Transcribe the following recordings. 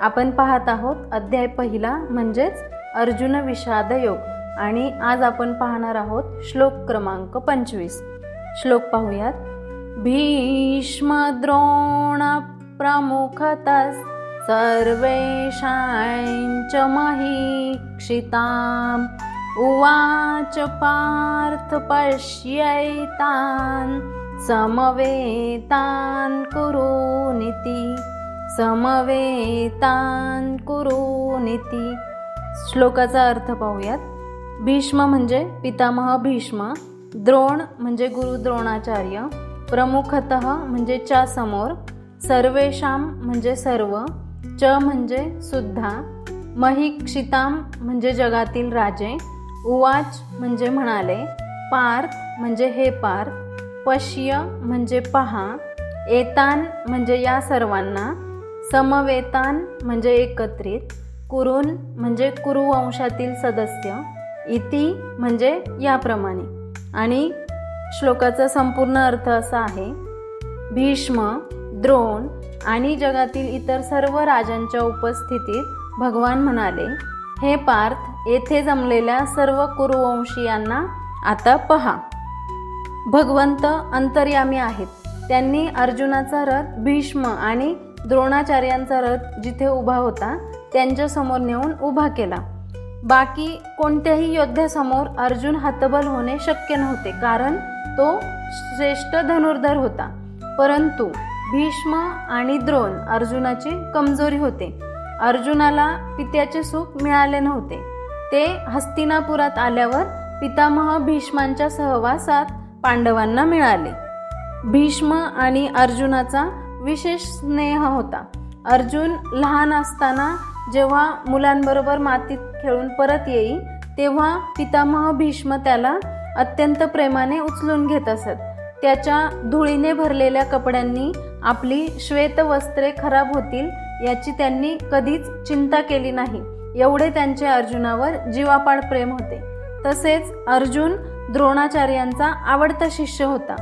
आपण पाहत आहोत अध्याय पहिला म्हणजेच अर्जुन विषाद योग. आणि आज आपण पाहणार आहोत श्लोक क्रमांक पंचवीस. श्लोक पाहूयात. भीष्म द्रोण प्रमुखतः सर्वेषाञ्च महीक्षिताम्. उवाच पार्थ पश्यैतान् समवेतान् कुरुनिति. समवेतान कुरुनिती श्लोकाचा अर्थ पाहूयात. भीष्म म्हणजे पितामह भीष्म द्रोण म्हणजे गुरु द्रोणाचार्य प्रमुखत म्हणजे च्या समोर सर्वेशाम म्हणजे सर्व च म्हणजे सुद्धा महिक्षिताम म्हणजे जगातील राजे उवाच म्हणजे म्हणाले पार्थ म्हणजे हे पार्थ पश्य म्हणजे पहा एतान म्हणजे या सर्वांना समवेतान म्हणजे एकत्रित कुरुन म्हणजे कुरुवंशातील सदस्य इति म्हणजे याप्रमाणे. आणि श्लोकाचा संपूर्ण अर्थ असा आहे भीष्म द्रोण आणि जगातील इतर सर्व राजांच्या उपस्थितीत भगवान म्हणाले हे पार्थ येथे जमलेल्या सर्व कुरुवंशीयांना आता पहा. भगवंत अंतर्यामी आहेत. त्यांनी अर्जुनाचा रथ भीष्म आणि द्रोणाचार्यांचा रथ जिथे उभा होता त्यांच्यासमोर नेऊन उभा केला. बाकी कोणत्याही योद्ध्यासमोर अर्जुन हतबल होणे शक्य नव्हते कारण तो श्रेष्ठ धनुर्धर होता. परंतु भीष्म आणि द्रोण अर्जुनाची कमजोरी होते. अर्जुनाला पित्याचे सुख मिळाले नव्हते. ते हस्तिनापुरात आल्यावर पितामह भीष्मांच्या सहवासात पांडवांना मिळाले. भीष्म आणि अर्जुनाचा विशेष स्नेह होता. अर्जुन लहान असताना जेव्हा मुलांबरोबर मातीत खेळून परत येई तेव्हा पितामह भीष्म त्याला अत्यंत प्रेमाने उचलून घेत असत. त्याच्या धुळीने भरलेल्या कपड्यांनी आपली श्वेत वस्त्रे खराब होतील याची त्यांनी कधीच चिंता केली नाही. एवढे त्यांचे अर्जुनावर जीवापाड प्रेम होते. तसेच अर्जुन द्रोणाचार्यांचा आवडता शिष्य होता.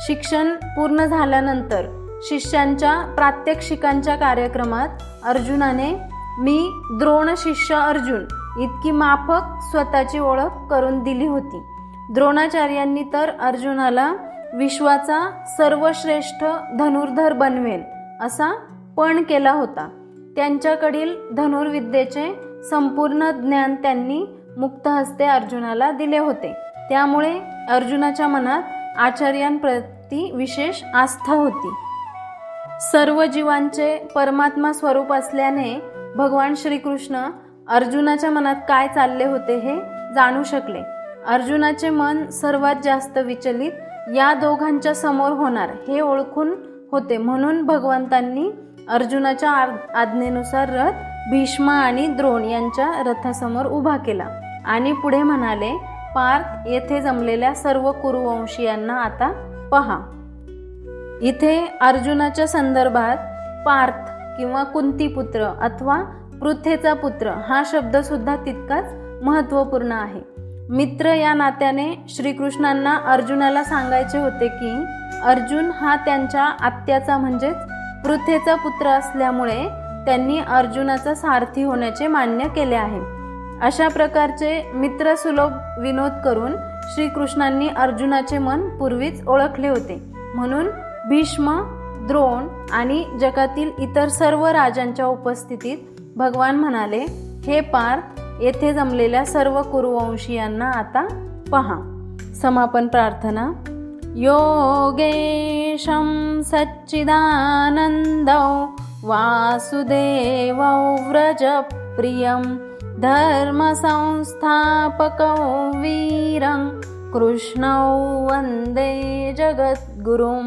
शिक्षण पूर्ण झाल्यानंतर शिष्यांच्या प्रात्यक्षिकांच्या कार्यक्रमात अर्जुनाने मी द्रोण शिष्य अर्जुन इतकी माफक स्वतःची ओळख करून दिली होती. द्रोणाचार्यांनी तर अर्जुनाला विश्वाचा सर्वश्रेष्ठ धनुर्धर बनवेल असा पण केला होता. त्यांच्याकडील धनुर्विद्येचे संपूर्ण ज्ञान त्यांनी मुक्त हस्ते अर्जुनाला दिले होते. त्यामुळे अर्जुनाच्या मनात आचार्यांप्रती विशेष आस्था होती. सर्व जीवांचे परमात्मा स्वरूप असल्याने भगवान श्रीकृष्ण अर्जुनाच्या मनात काय चालले होते हे जाणू शकले. अर्जुनाचे मन सर्वात जास्त विचलित या दोघांच्या समोर होणार हे ओळखून होते. म्हणून भगवंतांनी अर्जुनाच्या आज्ञेनुसार रथ भीष्मा आणि द्रोण यांच्या रथासमोर उभा केला आणि पुढे म्हणाले पार्थ येथे जमलेल्या सर्व कुरुवंशीयांना आता पहा. इथे अर्जुनाच्या संदर्भात पार्थ किंवा कुंतीपुत्र अथवा पृथ्वीचा पुत्र हा शब्द सुद्धा तितकाच महत्त्वपूर्ण आहे. मित्र या नात्याने श्रीकृष्णांना अर्जुनाला सांगायचे होते की अर्जुन हा त्यांच्या आत्याचा म्हणजेच पृथ्वीचा पुत्र असल्यामुळे त्यांनी अर्जुनाचा सारथी होण्याचे मान्य केले आहे. अशा प्रकारचे मित्रसुलभ विनोद करून श्रीकृष्णांनी अर्जुनाचे मन पूर्वीच ओळखले होते. म्हणून भीष्म द्रोण आणि जगातील इतर सर्व राजांच्या उपस्थितीत भगवान म्हणाले हे पार्थ येथे जमलेल्या सर्व कुरुवंशीयांना आता पहा. समापन प्रार्थना. योगेशं सच्चिदानन्दौ वासुदेवौ व्रजप्रियं धर्मसंस्थापकौ वीरं कृष्णौ वन्दे जगद्गुरुं